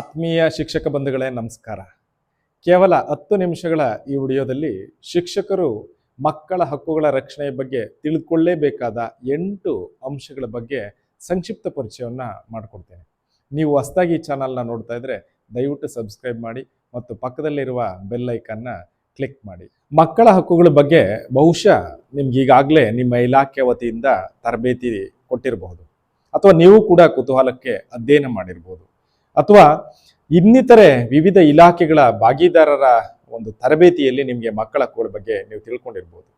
ಆತ್ಮೀಯ ಶಿಕ್ಷಕ ಬಂಧುಗಳೇ, ನಮಸ್ಕಾರ. ಕೇವಲ ಹತ್ತು ನಿಮಿಷಗಳ ಈ ವಿಡಿಯೋದಲ್ಲಿ ಶಿಕ್ಷಕರು ಮಕ್ಕಳ ಹಕ್ಕುಗಳ ರಕ್ಷಣೆಯ ಬಗ್ಗೆ ತಿಳಿದುಕೊಳ್ಳೇಬೇಕಾದ ಎಂಟು ಅಂಶಗಳ ಬಗ್ಗೆ ಸಂಕ್ಷಿಪ್ತ ಪರಿಚಯವನ್ನು ಮಾಡಿಕೊಡ್ತೇನೆ. ನೀವು ಹೊಸದಾಗಿ ಈ ಚಾನಲ್ನ ನೋಡ್ತಾ ಇದ್ರೆ ದಯವಿಟ್ಟು ಸಬ್ಸ್ಕ್ರೈಬ್ ಮಾಡಿ ಮತ್ತು ಪಕ್ಕದಲ್ಲಿರುವ ಬೆಲ್ ಐಕನ್ನ ಕ್ಲಿಕ್ ಮಾಡಿ. ಮಕ್ಕಳ ಹಕ್ಕುಗಳ ಬಗ್ಗೆ ಬಹುಶಃ ನಿಮ್ಗೆ ಈಗಾಗಲೇ ನಿಮ್ಮ ಇಲಾಖೆ ವತಿಯಿಂದ ತರಬೇತಿ ಕೊಟ್ಟಿರಬಹುದು. ಅಥವಾ ನೀವು ಕೂಡ ಕುತೂಹಲಕ್ಕೆ ಅಧ್ಯಯನ ಮಾಡಿರ್ಬೋದು. ಅಥವಾ ಇನ್ನಿತರೆ ವಿವಿಧ ಇಲಾಖೆಗಳ ಭಾಗಿದಾರರ ಒಂದು ತರಬೇತಿಯಲ್ಲಿ ನಿಮಗೆ ಮಕ್ಕಳ ಹಕ್ಕುಗಳ ಬಗ್ಗೆ ನೀವು ತಿಳ್ಕೊಂಡಿರ್ಬೋದು.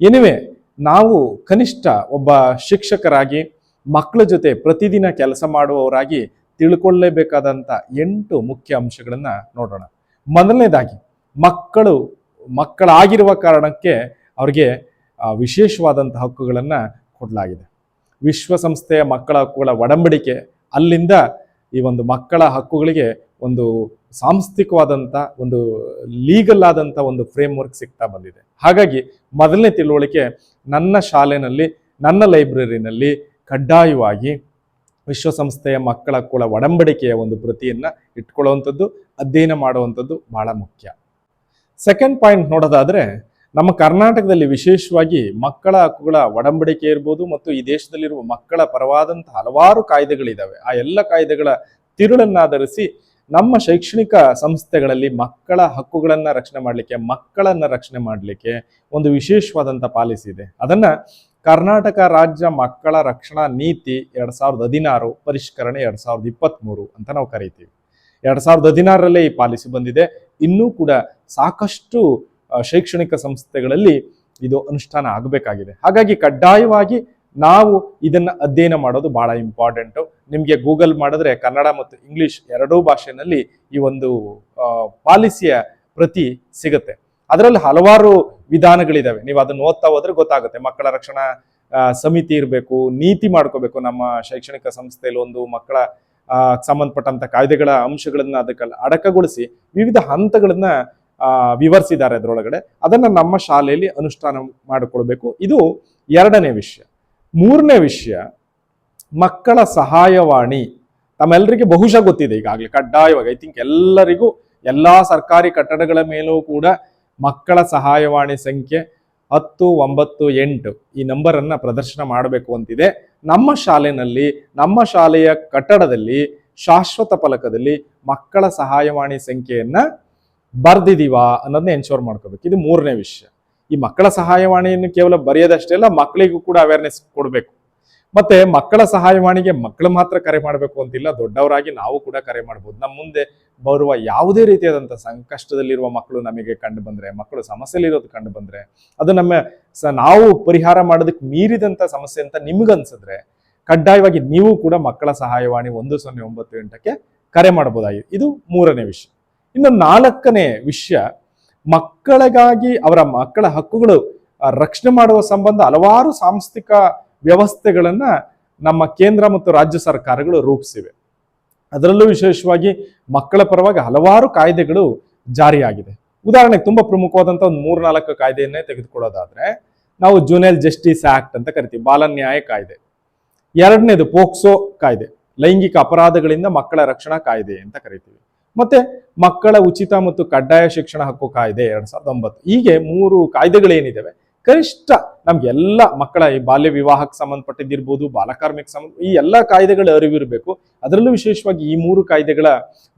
ಎನಿವೆ, ನಾವು ಕನಿಷ್ಠ ಒಬ್ಬ ಶಿಕ್ಷಕರಾಗಿ, ಮಕ್ಕಳ ಜೊತೆ ಪ್ರತಿದಿನ ಕೆಲಸ ಮಾಡುವವರಾಗಿ ತಿಳ್ಕೊಳ್ಳೇಬೇಕಾದಂಥ ಎಂಟು ಮುಖ್ಯ ಅಂಶಗಳನ್ನು ನೋಡೋಣ. ಮೊದಲನೇದಾಗಿ, ಮಕ್ಕಳು, ಮಕ್ಕಳಾಗಿರುವ ಕಾರಣಕ್ಕೆ ಅವರಿಗೆ ವಿಶೇಷವಾದಂಥ ಹಕ್ಕುಗಳನ್ನು ಕೊಡಲಾಗಿದೆ. ವಿಶ್ವಸಂಸ್ಥೆಯ ಮಕ್ಕಳ ಹಕ್ಕುಗಳ ಒಡಂಬಡಿಕೆ, ಅಲ್ಲಿಂದ ಈ ಒಂದು ಮಕ್ಕಳ ಹಕ್ಕುಗಳಿಗೆ ಒಂದು ಸಾಂಸ್ಥಿಕವಾದಂಥ ಒಂದು ಲೀಗಲ್ ಆದಂಥ ಒಂದು ಫ್ರೇಮ್ ವರ್ಕ್ ಸಿಗ್ತಾ ಬಂದಿದೆ. ಹಾಗಾಗಿ ಮೊದಲನೇ ತಿಳುವಳಿಕೆ ನನ್ನ ಶಾಲೆನಲ್ಲಿ, ನನ್ನ ಲೈಬ್ರರಿನಲ್ಲಿ ಕಡ್ಡಾಯವಾಗಿ ವಿಶ್ವಸಂಸ್ಥೆಯ ಮಕ್ಕಳ ಕೂಡ ಒಡಂಬಡಿಕೆಯ ಒಂದು ಪ್ರತಿಯನ್ನು ಇಟ್ಕೊಳ್ಳುವಂಥದ್ದು, ಅಧ್ಯಯನ ಮಾಡುವಂಥದ್ದು ಬಹಳ ಮುಖ್ಯ. ಸೆಕೆಂಡ್ ಪಾಯಿಂಟ್ ನೋಡೋದಾದ್ರೆ ನಮ್ಮ ಕರ್ನಾಟಕದಲ್ಲಿ ವಿಶೇಷವಾಗಿ ಮಕ್ಕಳ ಹಕ್ಕುಗಳ ಒಡಂಬಡಿಕೆ ಇರ್ಬೋದು ಮತ್ತು ಈ ದೇಶದಲ್ಲಿರುವ ಮಕ್ಕಳ ಪರವಾದಂಥ ಹಲವಾರು ಕಾಯ್ದೆಗಳಿದ್ದಾವೆ ಆ ಎಲ್ಲ ಕಾಯ್ದೆಗಳ ತಿರುಳನ್ನಾಧರಿಸಿ ನಮ್ಮ ಶೈಕ್ಷಣಿಕ ಸಂಸ್ಥೆಗಳಲ್ಲಿ ಮಕ್ಕಳ ಹಕ್ಕುಗಳನ್ನ ರಕ್ಷಣೆ ಮಾಡಲಿಕ್ಕೆ, ಮಕ್ಕಳನ್ನ ರಕ್ಷಣೆ ಮಾಡಲಿಕ್ಕೆ ಒಂದು ವಿಶೇಷವಾದಂಥ ಪಾಲಿಸಿ ಇದೆ. ಅದನ್ನ ಕರ್ನಾಟಕ ರಾಜ್ಯ ಮಕ್ಕಳ ರಕ್ಷಣಾ ನೀತಿ ಎರಡ್ ಸಾವಿರದ ಹದಿನಾರು, ಪರಿಷ್ಕರಣೆ ಎರಡ್ ಸಾವಿರದ ಇಪ್ಪತ್ತ್ಮೂರು ಅಂತ ನಾವು ಕರಿತೀವಿ. ಎರಡ್ ಸಾವಿರದ ಹದಿನಾರರಲ್ಲೇ ಈ ಪಾಲಿಸಿ ಬಂದಿದೆ. ಇನ್ನೂ ಕೂಡ ಸಾಕಷ್ಟು ಶೈಕ್ಷಣಿಕ ಸಂಸ್ಥೆಗಳಲ್ಲಿ ಇದು ಅನುಷ್ಠಾನ ಆಗಬೇಕಾಗಿದೆ. ಹಾಗಾಗಿ ಕಡ್ಡಾಯವಾಗಿ ನಾವು ಇದನ್ನ ಅಧ್ಯಯನ ಮಾಡೋದು ಬಹಳ ಇಂಪಾರ್ಟೆಂಟು ನಿಮಗೆ ಗೂಗಲ್ ಮಾಡಿದ್ರೆ ಕನ್ನಡ ಮತ್ತು ಇಂಗ್ಲಿಷ್ ಎರಡೂ ಭಾಷೆನಲ್ಲಿ ಈ ಒಂದು ಪಾಲಿಸಿಯ ಪ್ರತಿ ಸಿಗುತ್ತೆ. ಅದರಲ್ಲಿ ಹಲವಾರು ವಿಧಾನಗಳಿದಾವೆ. ನೀವು ಅದನ್ನ ಓದ್ತಾ ಹೋದ್ರೆ ಗೊತ್ತಾಗುತ್ತೆ. ಮಕ್ಕಳ ರಕ್ಷಣಾ ಸಮಿತಿ ಇರಬೇಕು, ನೀತಿ ಮಾಡ್ಕೋಬೇಕು ನಮ್ಮ ಶೈಕ್ಷಣಿಕ ಸಂಸ್ಥೆಯಲ್ಲಿ ಒಂದು ಮಕ್ಕಳ ಸಂಬಂಧಪಟ್ಟಂತ ಕಾಯ್ದೆಗಳ ಅಂಶಗಳನ್ನ ಅದಕ್ಕೆ ಅಡಕಗೊಳಿಸಿ ವಿವಿಧ ಹಂತಗಳನ್ನ ವಿವರಿಸಿದ್ದಾರೆ ಅದರೊಳಗಡೆ. ಅದನ್ನು ನಮ್ಮ ಶಾಲೆಯಲ್ಲಿ ಅನುಷ್ಠಾನ ಮಾಡಿಕೊಳ್ಬೇಕು ಇದು ಎರಡನೇ ವಿಷಯ. ಮೂರನೇ ವಿಷಯ, ಮಕ್ಕಳ ಸಹಾಯವಾಣಿ. ತಮ್ಮೆಲ್ಲರಿಗೆ ಬಹುಶಃ ಗೊತ್ತಿದೆ ಈಗಾಗಲೇ, ಕಡ್ಡಾಯವಾಗಿ. ಐ ಥಿಂಕ್ ಎಲ್ಲರಿಗೂ, ಎಲ್ಲ ಸರ್ಕಾರಿ ಕಟ್ಟಡಗಳ ಮೇಲೂ ಕೂಡ ಮಕ್ಕಳ ಸಹಾಯವಾಣಿ ಸಂಖ್ಯೆ ಹತ್ತು, ಒಂಬತ್ತು, ಎಂಟು ಈ ನಂಬರನ್ನು ಪ್ರದರ್ಶನ ಮಾಡಬೇಕು ಅಂತಿದೆ. ನಮ್ಮ ಶಾಲೆನಲ್ಲಿ, ನಮ್ಮ ಶಾಲೆಯ ಕಟ್ಟಡದಲ್ಲಿ, ಶಾಶ್ವತ ಫಲಕದಲ್ಲಿ ಮಕ್ಕಳ ಸಹಾಯವಾಣಿ ಸಂಖ್ಯೆಯನ್ನ ಬರ್ದಿದೀವಾ ಅನ್ನೋದನ್ನ ಎನ್ಶೋರ್ ಮಾಡ್ಕೋಬೇಕು. ಇದು ಮೂರನೇ ವಿಷಯ. ಈ ಮಕ್ಕಳ ಸಹಾಯವಾಣಿಯನ್ನು ಕೇವಲ ಬರೆಯೋದಷ್ಟೇ ಅಲ್ಲ ಮಕ್ಕಳಿಗೂ ಕೂಡ ಅವೇರ್ನೆಸ್ ಕೊಡಬೇಕು. ಮತ್ತೆ ಮಕ್ಕಳ ಸಹಾಯವಾಣಿಗೆ ಮಕ್ಕಳು ಮಾತ್ರ ಕರೆ ಮಾಡಬೇಕು ಅಂತಿಲ್ಲ, ದೊಡ್ಡವರಾಗಿ ನಾವು ಕೂಡ ಕರೆ ಮಾಡ್ಬೋದು. ನಮ್ಮ ಮುಂದೆ ಬರುವ ಯಾವುದೇ ರೀತಿಯಾದಂಥ ಸಂಕಷ್ಟದಲ್ಲಿರುವ ಮಕ್ಕಳು ನಮಗೆ ಕಂಡು ಬಂದರೆ, ಮಕ್ಕಳು ಸಮಸ್ಯೆಯಲ್ಲಿರೋದು ಕಂಡು ಬಂದರೆ, ಅದು ನಮ್ಮ ಸ, ನಾವು ಪರಿಹಾರ ಮಾಡೋದಕ್ಕೆ ಮೀರಿದಂಥ ಸಮಸ್ಯೆ ಅಂತ ನಿಮಗನ್ಸಿದ್ರೆ ಕಡ್ಡಾಯವಾಗಿ ನೀವು ಕೂಡ ಮಕ್ಕಳ ಸಹಾಯವಾಣಿ ಒಂದು ಸೊನ್ನೆ ಒಂಬತ್ತು ಎಂಟಕ್ಕೆ ಕರೆ ಮಾಡ್ಬೋದಾಗಿದೆ ಇದು ಮೂರನೇ ವಿಷಯ. ಇನ್ನು ನಾಲ್ಕನೇ ವಿಷಯ, ಮಕ್ಕಳಿಗಾಗಿ ಅವರ ಮಕ್ಕಳ ಹಕ್ಕುಗಳು ರಕ್ಷಣೆ ಮಾಡುವ ಸಂಬಂಧ ಹಲವಾರು ಸಾಂಸ್ಥಿಕ ವ್ಯವಸ್ಥೆಗಳನ್ನ ನಮ್ಮ ಕೇಂದ್ರ ಮತ್ತು ರಾಜ್ಯ ಸರ್ಕಾರಗಳು ರೂಪಿಸಿವೆ. ಅದರಲ್ಲೂ ವಿಶೇಷವಾಗಿ ಮಕ್ಕಳ ಪರವಾಗಿ ಹಲವಾರು ಕಾಯ್ದೆಗಳು ಜಾರಿಯಾಗಿದೆ. ಉದಾಹರಣೆಗೆ ತುಂಬಾ ಪ್ರಮುಖವಾದಂಥ ಒಂದು ಮೂರ್ನಾಲ್ಕು ಕಾಯ್ದೆಯನ್ನೇ ತೆಗೆದುಕೊಳ್ಳೋದಾದ್ರೆ, ನಾವು ಜೂನಿಯಲ್ ಜಸ್ಟಿಸ್ ಆಕ್ಟ್ ಅಂತ ಕರಿತೀವಿ, ಬಾಲನ್ಯಾಯ ಕಾಯ್ದೆ. ಎರಡನೇದು ಪೋಕ್ಸೋ ಕಾಯ್ದೆ, ಲೈಂಗಿಕ ಅಪರಾಧಗಳಿಂದ ಮಕ್ಕಳ ರಕ್ಷಣಾ ಕಾಯ್ದೆ ಅಂತ ಕರಿತೀವಿ. ಮತ್ತೆ ಮಕ್ಕಳ ಉಚಿತ ಮತ್ತು ಕಡ್ಡಾಯ ಶಿಕ್ಷಣ ಹಕ್ಕು ಕಾಯ್ದೆ ಎರಡ್ ಸಾವಿರದ ಒಂಬತ್ತು. ಹೀಗೆ ಮೂರು ಕಾಯ್ದೆಗಳೇನಿದ್ದಾವೆ ಕನಿಷ್ಠ ನಮ್ಗೆಲ್ಲ ಮಕ್ಕಳ ಈ ಬಾಲ್ಯ ವಿವಾಹಕ್ಕೆ ಸಂಬಂಧಪಟ್ಟಿದ್ದಿರ್ಬೋದು ಬಾಲಕಾರ್ಮಿಕ ಸಂಬಂಧ, ಈ ಎಲ್ಲ ಕಾಯ್ದೆಗಳ ಅರಿವಿರಬೇಕು ಅದರಲ್ಲೂ ವಿಶೇಷವಾಗಿ ಈ ಮೂರು ಕಾಯ್ದೆಗಳ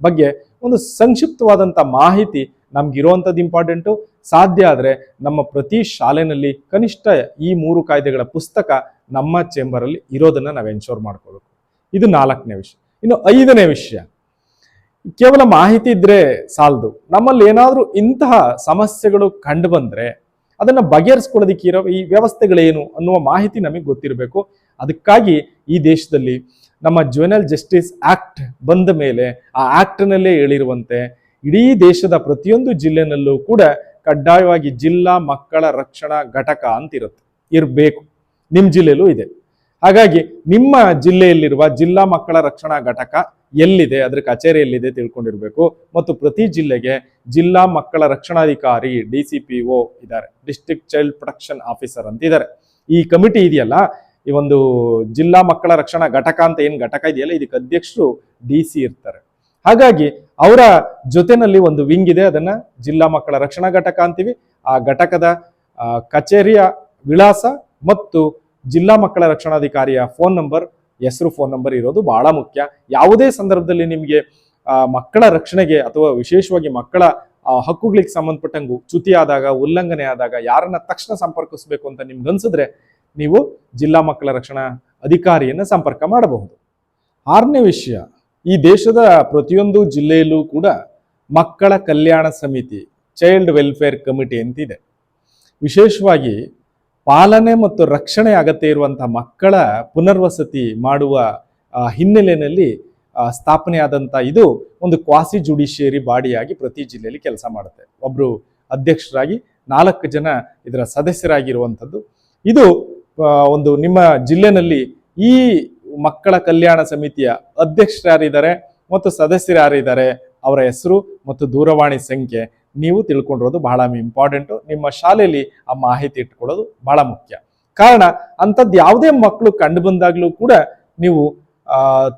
ಬಗ್ಗೆ ಒಂದು ಸಂಕ್ಷಿಪ್ತವಾದಂಥ ಮಾಹಿತಿ ನಮ್ಗಿರುವಂಥದ್ದು ಇಂಪಾರ್ಟೆಂಟು ಸಾಧ್ಯ ಆದರೆ ನಮ್ಮ ಪ್ರತಿ ಶಾಲೆನಲ್ಲಿ ಕನಿಷ್ಠ ಈ ಮೂರು ಕಾಯ್ದೆಗಳ ಪುಸ್ತಕ ನಮ್ಮ ಚೇಂಬರಲ್ಲಿ ಇರೋದನ್ನ ನಾವು ಎನ್ಶೋರ್ ಮಾಡ್ಕೋಬೇಕು. ಇದು ನಾಲ್ಕನೇ ವಿಷಯ. ಇನ್ನು ಐದನೇ ವಿಷಯ. ಕೇವಲ ಮಾಹಿತಿ ಇದ್ರೆ ಸಾಲದು. ನಮ್ಮಲ್ಲಿ ಏನಾದರೂ ಇಂತಹ ಸಮಸ್ಯೆಗಳು ಕಂಡು ಬಂದ್ರೆ ಅದನ್ನ ಬಗೆಹರಿಸ್ಕೊಳ್ಳೋದಕ್ಕೆ ಇರೋ ಈ ವ್ಯವಸ್ಥೆಗಳೇನು ಅನ್ನುವ ಮಾಹಿತಿ ನಮಗೆ ಗೊತ್ತಿರಬೇಕು. ಅದಕ್ಕಾಗಿ ಈ ದೇಶದಲ್ಲಿ ನಮ್ಮ ಜ್ಯುವೆನಲ್ ಜಸ್ಟಿಸ್ ಆಕ್ಟ್ ಬಂದ ಮೇಲೆ ಆ ಆಕ್ಟ್ನಲ್ಲೇ ಹೇಳಿರುವಂತೆ ಇಡೀ ದೇಶದ ಪ್ರತಿಯೊಂದು ಜಿಲ್ಲೆನಲ್ಲೂ ಕೂಡ ಕಡ್ಡಾಯವಾಗಿ ಜಿಲ್ಲಾ ಮಕ್ಕಳ ರಕ್ಷಣಾ ಘಟಕ ಅಂತ ಇರುತ್ತೆ ಇರಬೇಕು. ನಿಮ್ಮ ಜಿಲ್ಲೆಯಲ್ಲೂ ಇದೆ. ಹಾಗಾಗಿ ನಿಮ್ಮ ಜಿಲ್ಲೆಯಲ್ಲಿರುವ ಜಿಲ್ಲಾ ಮಕ್ಕಳ ರಕ್ಷಣಾ ಘಟಕ ಎಲ್ಲಿದೆ, ಅದ್ರ ಕಚೇರಿ ಎಲ್ಲಿದೆ ತಿಳ್ಕೊಂಡಿರಬೇಕು. ಮತ್ತು ಪ್ರತಿ ಜಿಲ್ಲೆಗೆ ಜಿಲ್ಲಾ ಮಕ್ಕಳ ರಕ್ಷಣಾಧಿಕಾರಿ ಡಿ ಸಿ ಪಿ ಒ ಇದ್ದಾರೆ. ಡಿಸ್ಟ್ರಿಕ್ಟ್ ಚೈಲ್ಡ್ ಪ್ರೊಟೆಕ್ಷನ್ ಆಫೀಸರ್ ಅಂತ ಇದ್ದಾರೆ. ಈ ಕಮಿಟಿ ಇದೆಯಲ್ಲ, ಈ ಒಂದು ಜಿಲ್ಲಾ ಮಕ್ಕಳ ರಕ್ಷಣಾ ಘಟಕ ಅಂತ ಏನು ಘಟಕ ಇದೆಯಲ್ಲ, ಇದಕ್ಕೆ ಅಧ್ಯಕ್ಷರು ಡಿ ಸಿ ಇರ್ತಾರೆ. ಹಾಗಾಗಿ ಅವರ ಜೊತೆನಲ್ಲಿ ಒಂದು ವಿಂಗ್ ಇದೆ, ಅದನ್ನ ಜಿಲ್ಲಾ ಮಕ್ಕಳ ರಕ್ಷಣಾ ಘಟಕ ಅಂತೀವಿ. ಆ ಘಟಕದ ಕಚೇರಿಯ ವಿಳಾಸ ಮತ್ತು ಜಿಲ್ಲಾ ಮಕ್ಕಳ ರಕ್ಷಣಾಧಿಕಾರಿಯ ಫೋನ್ ನಂಬರ್ ಹೆಸರು ಫೋನ್ ನಂಬರ್ ಇರೋದು ಬಹಳ ಮುಖ್ಯ. ಯಾವುದೇ ಸಂದರ್ಭದಲ್ಲಿ ನಿಮಗೆ ಮಕ್ಕಳ ರಕ್ಷಣೆಗೆ ಅಥವಾ ವಿಶೇಷವಾಗಿ ಮಕ್ಕಳ ಹಕ್ಕುಗಳಿಗೆ ಸಂಬಂಧಪಟ್ಟಂಗು ಚ್ಯುತಿ ಆದಾಗ, ಉಲ್ಲಂಘನೆ ಆದಾಗ ಯಾರನ್ನ ತಕ್ಷಣ ಸಂಪರ್ಕಿಸಬೇಕು ಅಂತ ನಿಮ್ಗೆ ಅನ್ಸಿದ್ರೆ ನೀವು ಜಿಲ್ಲಾ ಮಕ್ಕಳ ರಕ್ಷಣಾ ಅಧಿಕಾರಿಯನ್ನ ಸಂಪರ್ಕ ಮಾಡಬಹುದು. ಆರನೇ ವಿಷಯ, ಈ ದೇಶದ ಪ್ರತಿಯೊಂದು ಜಿಲ್ಲೆಯಲ್ಲೂ ಕೂಡ ಮಕ್ಕಳ ಕಲ್ಯಾಣ ಸಮಿತಿ ಚೈಲ್ಡ್ ವೆಲ್ಫೇರ್ ಕಮಿಟಿ ಅಂತಿದೆ. ವಿಶೇಷವಾಗಿ ಪಾಲನೆ ಮತ್ತು ರಕ್ಷಣೆ ಅಗತ್ಯ ಇರುವಂತಹ ಮಕ್ಕಳ ಪುನರ್ವಸತಿ ಮಾಡುವ ಹಿನ್ನೆಲೆಯಲ್ಲಿ ಸ್ಥಾಪನೆಯಾದಂತ ಇದು ಒಂದು ಕ್ವಾಸಿ ಜುಡಿಷಿಯರಿ ಬಾಡಿಯಾಗಿ ಪ್ರತಿ ಜಿಲ್ಲೆಯಲ್ಲಿ ಕೆಲಸ ಮಾಡುತ್ತೆ. ಒಬ್ರು ಅಧ್ಯಕ್ಷರಾಗಿ ನಾಲ್ಕು ಜನ ಇದರ ಸದಸ್ಯರಾಗಿರುವಂಥದ್ದು. ಇದು ಒಂದು ನಿಮ್ಮ ಜಿಲ್ಲೆನಲ್ಲಿ ಈ ಮಕ್ಕಳ ಕಲ್ಯಾಣ ಸಮಿತಿಯ ಅಧ್ಯಕ್ಷರು ಯಾರಿದ್ದಾರೆ ಮತ್ತು ಸದಸ್ಯರು ಯಾರಿದ್ದಾರೆ ಅವರ ಹೆಸರು ಮತ್ತು ದೂರವಾಣಿ ಸಂಖ್ಯೆ ನೀವು ತಿಳ್ಕೊಂಡಿರೋದು ಬಹಳ ಇಂಪಾರ್ಟೆಂಟು. ನಿಮ್ಮ ಶಾಲೆಯಲ್ಲಿ ಆ ಮಾಹಿತಿ ಇಟ್ಕೊಳ್ಳೋದು ಬಹಳ ಮುಖ್ಯ. ಕಾರಣ, ಅಂಥದ್ದು ಯಾವುದೇ ಮಕ್ಕಳು ಕಂಡು ಬಂದಾಗಲೂ ಕೂಡ ನೀವು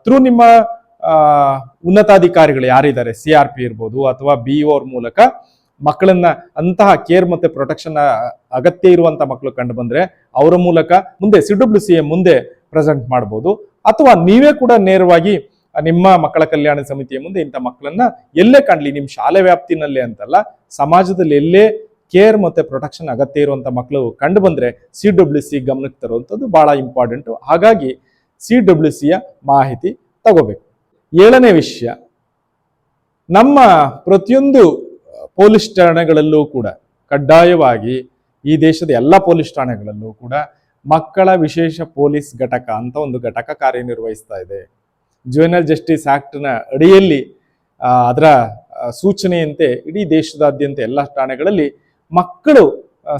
ಥ್ರೂ ನಿಮ್ಮ ಉನ್ನತಾಧಿಕಾರಿಗಳು ಯಾರಿದ್ದಾರೆ ಸಿ ಆರ್ ಪಿ ಇರ್ಬೋದು ಅಥವಾ ಬಿ ಅವ್ರ ಮೂಲಕ ಮಕ್ಕಳನ್ನ ಅಂತಹ ಕೇರ್ ಮತ್ತೆ ಪ್ರೊಟೆಕ್ಷನ್ ಅಗತ್ಯ ಇರುವಂತಹ ಮಕ್ಕಳು ಕಂಡು ಬಂದ್ರೆ ಅವರ ಮೂಲಕ ಮುಂದೆ ಸಿ ಡಬ್ಲ್ಯೂ ಸಿ ಮುಂದೆ ಪ್ರೆಸೆಂಟ್ ಮಾಡ್ಬೋದು. ಅಥವಾ ನೀವೇ ಕೂಡ ನೇರವಾಗಿ ನಿಮ್ಮ ಮಕ್ಕಳ ಕಲ್ಯಾಣ ಸಮಿತಿಯ ಮುಂದೆ ಇಂಥ ಮಕ್ಕಳನ್ನ ಎಲ್ಲೇ ಕಾಣ್ಲಿ ನಿಮ್ಮ ಶಾಲೆ ವ್ಯಾಪ್ತಿನಲ್ಲೇ ಅಂತಲ್ಲ, ಸಮಾಜದಲ್ಲಿ ಎಲ್ಲೇ ಕೇರ್ ಮತ್ತೆ ಪ್ರೊಟೆಕ್ಷನ್ ಅಗತ್ಯ ಇರುವಂಥ ಮಕ್ಕಳು ಕಂಡು ಬಂದರೆ ಸಿ ಡಬ್ಲ್ಯೂ ಸಿ ಗಮನಕ್ಕೆ ತರುವಂಥದ್ದು ಬಹಳ ಇಂಪಾರ್ಟೆಂಟು ಹಾಗಾಗಿ ಸಿ ಡಬ್ಲ್ಯೂ ಸಿಯ ಮಾಹಿತಿ ತಗೋಬೇಕು. ಏಳನೇ ವಿಷಯ, ನಮ್ಮ ಪ್ರತಿಯೊಂದು ಪೊಲೀಸ್ ಠಾಣೆಗಳಲ್ಲೂ ಕೂಡ ಕಡ್ಡಾಯವಾಗಿ ಈ ದೇಶದ ಎಲ್ಲ ಪೊಲೀಸ್ ಠಾಣೆಗಳಲ್ಲೂ ಕೂಡ ಮಕ್ಕಳ ವಿಶೇಷ ಪೊಲೀಸ್ ಘಟಕ ಅಂತ ಒಂದು ಘಟಕ ಕಾರ್ಯನಿರ್ವಹಿಸ್ತಾ ಇದೆ. ಜುವೆನಲ್ ಜಸ್ಟಿಸ್ ಆಕ್ಟ್ನ ಅಡಿಯಲ್ಲಿ ಅದರ ಸೂಚನೆಯಂತೆ ಇಡೀ ದೇಶದಾದ್ಯಂತ ಎಲ್ಲ ಠಾಣೆಗಳಲ್ಲಿ ಮಕ್ಕಳು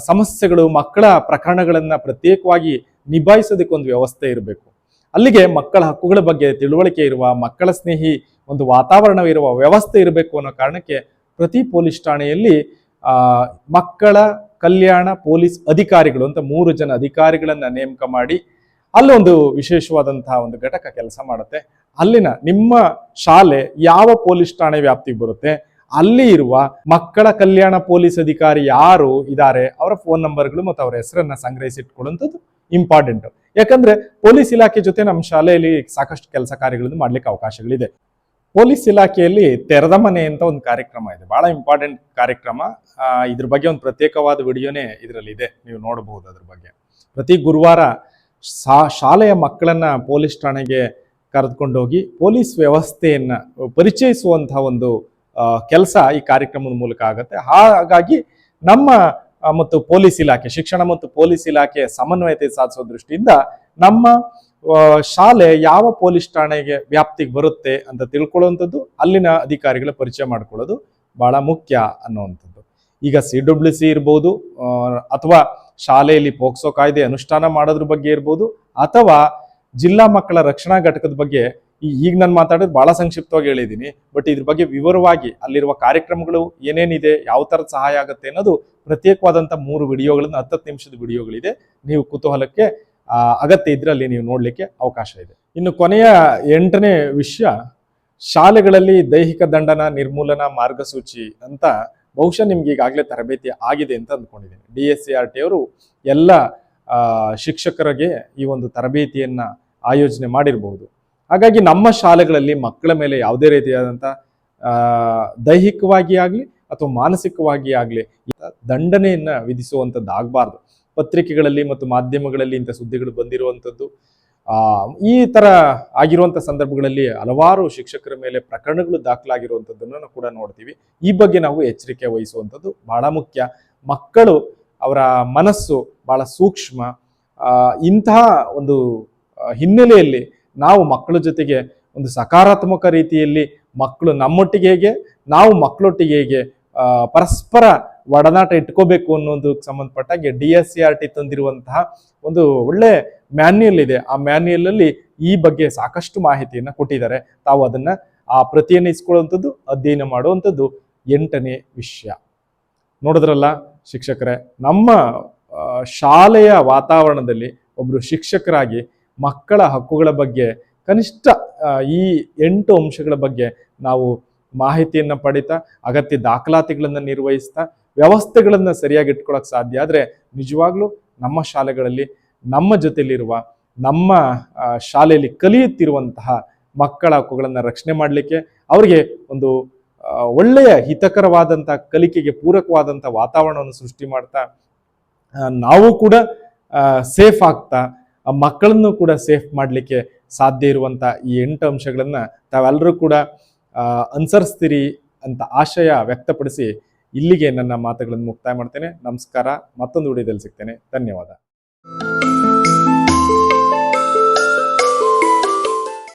ಸಮಸ್ಯೆಗಳು, ಮಕ್ಕಳ ಪ್ರಕರಣಗಳನ್ನು ಪ್ರತ್ಯೇಕವಾಗಿ ನಿಭಾಯಿಸೋದಕ್ಕೊಂದು ವ್ಯವಸ್ಥೆ ಇರಬೇಕು. ಅಲ್ಲಿಗೆ ಮಕ್ಕಳ ಹಕ್ಕುಗಳ ಬಗ್ಗೆ ತಿಳುವಳಿಕೆ ಇರುವ, ಮಕ್ಕಳ ಸ್ನೇಹಿ ಒಂದು ವಾತಾವರಣವಿರುವ ವ್ಯವಸ್ಥೆ ಇರಬೇಕು ಅನ್ನೋ ಕಾರಣಕ್ಕೆ ಪ್ರತಿ ಪೊಲೀಸ್ ಠಾಣೆಯಲ್ಲಿ ಮಕ್ಕಳ ಕಲ್ಯಾಣ ಪೊಲೀಸ್ ಅಧಿಕಾರಿಗಳು ಅಂತ ಮೂರು ಜನ ಅಧಿಕಾರಿಗಳನ್ನು ನೇಮಕ ಮಾಡಿ ಅಲ್ಲೊಂದು ವಿಶೇಷವಾದಂತಹ ಒಂದು ಘಟಕ ಕೆಲಸ ಮಾಡುತ್ತೆ. ಅಲ್ಲಿನ ನಿಮ್ಮ ಶಾಲೆ ಯಾವ ಪೊಲೀಸ್ ಠಾಣೆ ವ್ಯಾಪ್ತಿಗೆ ಬರುತ್ತೆ? ಅಲ್ಲಿ ಇರುವ ಮಕ್ಕಳ ಕಲ್ಯಾಣ ಪೊಲೀಸ್ ಅಧಿಕಾರಿ ಯಾರು ಇದ್ದಾರೆ? ಅವರ ಫೋನ್ ನಂಬರ್ಗಳು ಮತ್ತು ಅವರ ಹೆಸರನ್ನ ಸಂಗ್ರಹಿಸಿಟ್ಕೊಳ್ಳುವಂಥದ್ದು ಇಂಪಾರ್ಟೆಂಟ್ ಯಾಕಂದ್ರೆ ಪೊಲೀಸ್ ಇಲಾಖೆ ಜೊತೆ ನಮ್ಮ ಶಾಲೆಯಲ್ಲಿ ಸಾಕಷ್ಟು ಕೆಲಸ ಕಾರ್ಯಗಳನ್ನು ಮಾಡ್ಲಿಕ್ಕೆ ಅವಕಾಶಗಳಿದೆ. ಪೊಲೀಸ್ ಇಲಾಖೆಯಲ್ಲಿ ತೆರೆದ ಮನೆ ಅಂತ ಒಂದು ಕಾರ್ಯಕ್ರಮ ಇದೆ. ಬಹಳ ಇಂಪಾರ್ಟೆಂಟ್ ಕಾರ್ಯಕ್ರಮ. ಇದ್ರ ಬಗ್ಗೆ ಒಂದು ಪ್ರತ್ಯೇಕವಾದ ವಿಡಿಯೋನೇ ಇದರಲ್ಲಿ ಇದೆ. ನೀವು ನೋಡಬಹುದು ಅದ್ರ ಬಗ್ಗೆ. ಪ್ರತಿ ಗುರುವಾರ ಶಾ, ಶಾಲೆಯ ಮಕ್ಕಳನ್ನ ಪೊಲೀಸ್ ಠಾಣೆಗೆ ಕರೆದುಕೊಂಡೋಗಿ ಪೊಲೀಸ್ ವ್ಯವಸ್ಥೆಯನ್ನ ಪರಿಚಯಿಸುವಂತಹ ಒಂದು ಕೆಲಸ ಈ ಕಾರ್ಯಕ್ರಮದ ಮೂಲಕ ಆಗುತ್ತೆ. ಹಾಗಾಗಿ ನಮ್ಮ ಮತ್ತು ಪೊಲೀಸ್ ಇಲಾಖೆ, ಶಿಕ್ಷಣ ಮತ್ತು ಪೊಲೀಸ್ ಇಲಾಖೆ ಸಮನ್ವಯತೆ ಸಾಧಿಸುವ ದೃಷ್ಟಿಯಿಂದ ನಮ್ಮ ಶಾಲೆ ಯಾವ ಪೊಲೀಸ್ ಠಾಣೆಗೆ ವ್ಯಾಪ್ತಿಗೆ ಬರುತ್ತೆ ಅಂತ ತಿಳ್ಕೊಳ್ಳುವಂಥದ್ದು ಅಲ್ಲಿನ ಅಧಿಕಾರಿಗಳ ಪರಿಚಯ ಮಾಡ್ಕೊಳ್ಳೋದು ಬಹಳ ಮುಖ್ಯ ಅನ್ನುವಂಥದ್ದು. ಈಗ ಸಿ ಡಬ್ಲ್ಯೂ ಸಿ ಇರ್ಬೋದು ಅಥವಾ ಶಾಲೆಯಲ್ಲಿ ಪೋಕ್ಸೋ ಕಾಯ್ದೆ ಅನುಷ್ಠಾನ ಮಾಡೋದ್ರ ಬಗ್ಗೆ ಇರ್ಬೋದು, ಅಥವಾ ಜಿಲ್ಲಾ ಮಕ್ಕಳ ರಕ್ಷಣಾ ಘಟಕದ ಬಗ್ಗೆ ಈಗ ನಾನು ಮಾತಾಡೋದು ಬಹಳ ಸಂಕ್ಷಿಪ್ತವಾಗಿ ಹೇಳಿದ್ದೀನಿ ಬಟ್ ಇದ್ರ ಬಗ್ಗೆ ವಿವರವಾಗಿ ಅಲ್ಲಿರುವ ಕಾರ್ಯಕ್ರಮಗಳು ಏನೇನಿದೆ, ಯಾವ ಥರದ ಸಹಾಯ ಆಗುತ್ತೆ ಅನ್ನೋದು ಪ್ರತ್ಯೇಕವಾದಂಥ ಮೂರು ವಿಡಿಯೋಗಳನ್ನ, ಹತ್ತತ್ತು ನಿಮಿಷದ ವಿಡಿಯೋಗಳಿದೆ. ನೀವು ಕುತೂಹಲಕ್ಕೆ ಅಗತ್ಯ ಇದ್ರೆ ಅಲ್ಲಿ ನೀವು ನೋಡಲಿಕ್ಕೆ ಅವಕಾಶ ಇದೆ. ಇನ್ನು ಕೊನೆಯ ಎಂಟನೇ ವಿಷಯ, ಶಾಲೆಗಳಲ್ಲಿ ದೈಹಿಕ ದಂಡನ, ನಿರ್ಮೂಲನಾ ಮಾರ್ಗಸೂಚಿ ಅಂತ ಬಹುಶಃ ನಿಮ್ಗೆ ಈಗಾಗಲೇ ತರಬೇತಿ ಆಗಿದೆ ಅಂತ ಅಂದ್ಕೊಂಡಿದ್ದೀನಿ. D S C R T ಅವರು ಎಲ್ಲ ಶಿಕ್ಷಕರಿಗೆ ಈ ಒಂದು ತರಬೇತಿಯನ್ನ ಆಯೋಜನೆ ಮಾಡಿರಬಹುದು. ಹಾಗಾಗಿ ನಮ್ಮ ಶಾಲೆಗಳಲ್ಲಿ ಮಕ್ಕಳ ಮೇಲೆ ಯಾವುದೇ ರೀತಿಯಾದಂಥ ದೈಹಿಕವಾಗಿ ಆಗಲಿ ಅಥವಾ ಮಾನಸಿಕವಾಗಿ ಆಗಲಿ ದಂಡನೆಯನ್ನ ವಿಧಿಸುವಂಥದ್ದು ಆಗಬಾರ್ದು. ಪತ್ರಿಕೆಗಳಲ್ಲಿ ಮತ್ತು ಮಾಧ್ಯಮಗಳಲ್ಲಿ ಇಂಥ ಸುದ್ದಿಗಳು ಬಂದಿರುವಂಥದ್ದು ಈ ತರ ಆಗಿರುವಂಥ ಸಂದರ್ಭಗಳಲ್ಲಿ ಹಲವಾರು ಶಿಕ್ಷಕರ ಮೇಲೆ ಪ್ರಕರಣಗಳು ದಾಖಲಾಗಿರುವಂಥದ್ದನ್ನು ಕೂಡ ನೋಡ್ತೀವಿ. ಈ ಬಗ್ಗೆ ನಾವು ಎಚ್ಚರಿಕೆ ವಹಿಸುವಂಥದ್ದು ಬಹಳ ಮುಖ್ಯ. ಮಕ್ಕಳು ಅವರ ಮನಸ್ಸು ಬಹಳ ಸೂಕ್ಷ್ಮ. ಇಂತಹ ಒಂದು ಹಿನ್ನೆಲೆಯಲ್ಲಿ ನಾವು ಮಕ್ಕಳ ಜೊತೆಗೆ ಒಂದು ಸಕಾರಾತ್ಮಕ ರೀತಿಯಲ್ಲಿ ಮಕ್ಕಳು ನಮ್ಮೊಟ್ಟಿಗೆ ಹೇಗೆ, ನಾವು ಮಕ್ಕಳೊಟ್ಟಿಗೆ ಹೇಗೆ ಪರಸ್ಪರ ಒಡನಾಟ ಇಟ್ಕೋಬೇಕು ಅನ್ನೋದಕ್ಕೆ ಸಂಬಂಧಪಟ್ಟಾಗೆ D S C R T ತಂದಿರುವಂತಹ ಒಂದು ಒಳ್ಳೆ ಮ್ಯಾನ್ಯಲ್ ಇದೆ. ಆ ಮ್ಯಾನ್ಯಲ್ ಅಲ್ಲಿ ಈ ಬಗ್ಗೆ ಸಾಕಷ್ಟು ಮಾಹಿತಿಯನ್ನು ಕೊಟ್ಟಿದ್ದಾರೆ. ತಾವು ಅದನ್ನ ಆ ಪ್ರತಿಯನ್ನು ಇಸ್ಕೊಳ್ಳುವಂಥದ್ದು, ಅಧ್ಯಯನ ಮಾಡುವಂಥದ್ದು ಎಂಟನೇ ವಿಷಯ. ನೋಡಿದ್ರಲ್ಲ ಶಿಕ್ಷಕರೇ, ನಮ್ಮ ಶಾಲೆಯ ವಾತಾವರಣದಲ್ಲಿ ಒಬ್ಬರು ಶಿಕ್ಷಕರಾಗಿ ಮಕ್ಕಳ ಹಕ್ಕುಗಳ ಬಗ್ಗೆ ಕನಿಷ್ಠ ಈ ಎಂಟು ಅಂಶಗಳ ಬಗ್ಗೆ ನಾವು ಮಾಹಿತಿಯನ್ನು ಪಡಿತಾ, ಅಗತ್ಯ ದಾಖಲಾತಿಗಳನ್ನು ನಿರ್ವಹಿಸ್ತಾ ವ್ಯವಸ್ಥೆಗಳನ್ನು ಸರಿಯಾಗಿ ಇಟ್ಕೊಳಕ್ ಸಾಧ್ಯ. ಆದರೆ ನಿಜವಾಗ್ಲೂ ನಮ್ಮ ಶಾಲೆಗಳಲ್ಲಿ ನಮ್ಮ ಜೊತೆಯಲ್ಲಿರುವ ನಮ್ಮ ಶಾಲೆಯಲ್ಲಿ ಕಲಿಯುತ್ತಿರುವಂತಹ ಮಕ್ಕಳ ಹಕ್ಕುಗಳನ್ನು ರಕ್ಷಣೆ ಮಾಡಲಿಕ್ಕೆ ಅವರಿಗೆ ಒಂದು ಒಳ್ಳೆಯ ಹಿತಕರವಾದಂಥ ಕಲಿಕೆಗೆ ಪೂರಕವಾದಂಥ ವಾತಾವರಣವನ್ನು ಸೃಷ್ಟಿ ಮಾಡ್ತಾ ನಾವು ಕೂಡ ಸೇಫ್ ಆಗ್ತಾ ಮಕ್ಕಳನ್ನು ಕೂಡ ಸೇಫ್ ಮಾಡಲಿಕ್ಕೆ ಸಾಧ್ಯ ಇರುವಂಥ ಈ ಎಂಟು ಅಂಶಗಳನ್ನು ತಾವೆಲ್ಲರೂ ಕೂಡ ಅನುಸರಿಸ್ತೀರಿ ಅಂತ ಆಶಯ ವ್ಯಕ್ತಪಡಿಸಿ ಇಲ್ಲಿಗೆ ನನ್ನ ಮಾತುಗಳನ್ನು ಮುಕ್ತಾಯ ಮಾಡ್ತೇನೆ. ನಮಸ್ಕಾರ. ಮತ್ತೊಂದು ವಿಡಿಯೋದಲ್ಲಿ ಸಿಗ್ತೇನೆ. ಧನ್ಯವಾದ.